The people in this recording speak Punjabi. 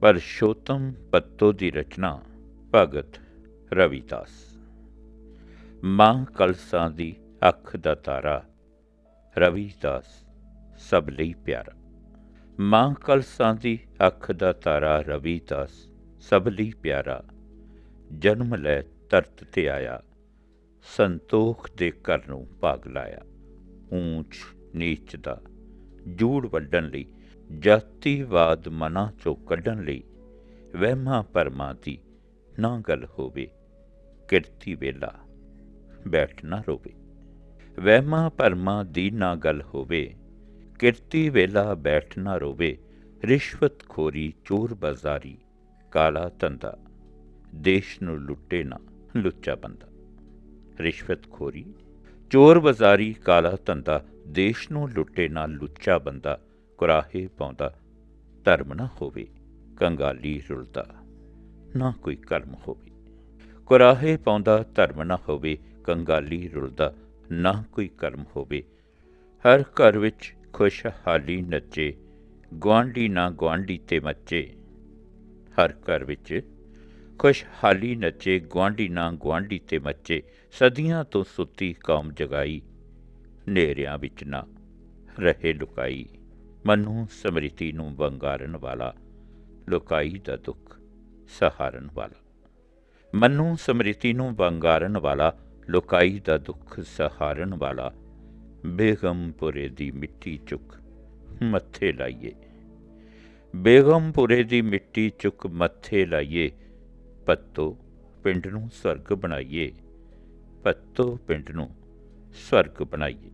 ਪਰਸ਼ੋਤਮ ਪੱਤੋ ਦੀ ਰਚਨਾ, ਭਗਤ ਰਵਿਦਾਸ। ਮਾਂ ਕਲਸਾਂ ਦੀ ਅੱਖ ਦਾ ਤਾਰਾ, ਰਵਿਦਾਸ ਸਭ ਲਈ ਪਿਆਰਾ। ਮਾਂ ਕਲਸਾਂ ਦੀ ਅੱਖ ਦਾ ਤਾਰਾ, ਰਵਿਦਾਸ ਸਭ ਲਈ ਪਿਆਰਾ। ਜਨਮ ਲੈ ਤਰਤ ਤੇ ਆਇਆ, ਸੰਤੋਖ ਦੇ ਘਰ ਨੂੰ ਭਾਗ ਲਾਇਆ। ਊਂਚ ਨੀਚ ਦਾ ਜੂੜ ਵੱਢਣ ਲਈ, ਜਾਤੀਵਾਦ ਮਨਾਂ ਚੋਂ ਕੱਢਣ ਲਈ ਵਹਿਮਾਂ ਭਰਮਾਂ ਦੀ ਨਾ ਗੱਲ ਹੋਵੇ, ਕਿਰਤੀ ਵੇਲਾ ਬੈਠ ਨਾ ਰੋਵੇ। ਵਹਿਮਾਂ ਭਰਮਾਂ ਦੀ ਨਾ ਗੱਲ ਹੋਵੇ, ਕਿਰਤੀ ਵੇਲਾ ਬੈਠ ਨਾ ਰੋਵੇ, ਰਿਸ਼ਵਤ ਖੋਰੀ ਚੋਰ ਬਾਜ਼ਾਰੀ, ਕਾਲਾ ਧੰਦਾ, ਦੇਸ਼ ਨੂੰ ਲੁੱਟੇ ਨਾ ਲੁੱਚਾ ਬੰਦਾ। ਰਿਸ਼ਵਤ ਖੋਰੀ, ਚੋਰ ਬਾਜ਼ਾਰੀ, ਕਾਲਾ ਧੰਦਾ ਦੇਸ਼ ਨੂੰ ਲੁੱਟੇ ਨਾ ਲੁੱਚਾ ਬੰਦਾ ਕੁਰਾਹੇ ਪਾਉਂਦਾ, ਧਰਮ ਨਾ ਹੋਵੇ, ਕੰਗਾਲੀ ਰੁਲਦਾ, ਨਾ ਕੋਈ ਕਰਮ ਹੋਵੇ। ਕੁਰਾਹੇ ਪਾਉਂਦਾ, ਧਰਮ ਨਾ ਹੋਵੇ, ਕੰਗਾਲੀ ਰੁਲਦਾ, ਨਾ ਕੋਈ ਕਰਮ ਹੋਵੇ। ਹਰ ਘਰ ਵਿੱਚ ਖੁਸ਼ਹਾਲੀ ਨੱਚੇ, ਗੁਆਂਢੀ ਨਾ ਗੁਆਂਢੀ ਤੇ ਮੱਚੇ। ਹਰ ਘਰ ਵਿੱਚ ਖੁਸ਼ਹਾਲੀ ਨੱਚੇ, ਗੁਆਂਢੀ ਨਾ ਗੁਆਂਢੀ ਤੇ ਮੱਚੇ। ਸਦੀਆਂ ਤੋਂ ਸੁੱਤੀ ਕੌਮ ਜਗਾਈ ਨੇਰਿਆਂ ਵਿੱਚ ਨਾ ਰਹੇ ਲੁਕਾਈ। ਮਨੂ ਸਮ੍ਰਿਤੀ ਨੂੰ ਵੰਗਾਰਨ ਵਾਲਾ, ਲੁਕਾਈ ਦਾ ਦੁੱਖ ਸਹਾਰਨ ਵਾਲਾ। ਮਨੂ ਸਮ੍ਰਿਤੀ ਨੂੰ ਵੰਗਾਰਨ ਵਾਲਾ, ਲੁਕਾਈ ਦਾ ਦੁੱਖ ਸਹਾਰਨ ਵਾਲਾ। ਬੇਗਮਪੁਰੇ ਦੀ ਮਿੱਟੀ ਚੁੱਕ ਮੱਥੇ ਲਾਈਏ। ਬੇਗਮਪੁਰੇ ਦੀ ਮਿੱਟੀ ਚੁੱਕ ਮੱਥੇ ਲਾਈਏ। ਪੱਤੋ ਪਿੰਡ ਨੂੰ ਸਵਰਗ ਬਣਾਈਏ। ਪੱਤੋ ਪਿੰਡ ਨੂੰ ਸਵਰਗ ਬਣਾਈਏ।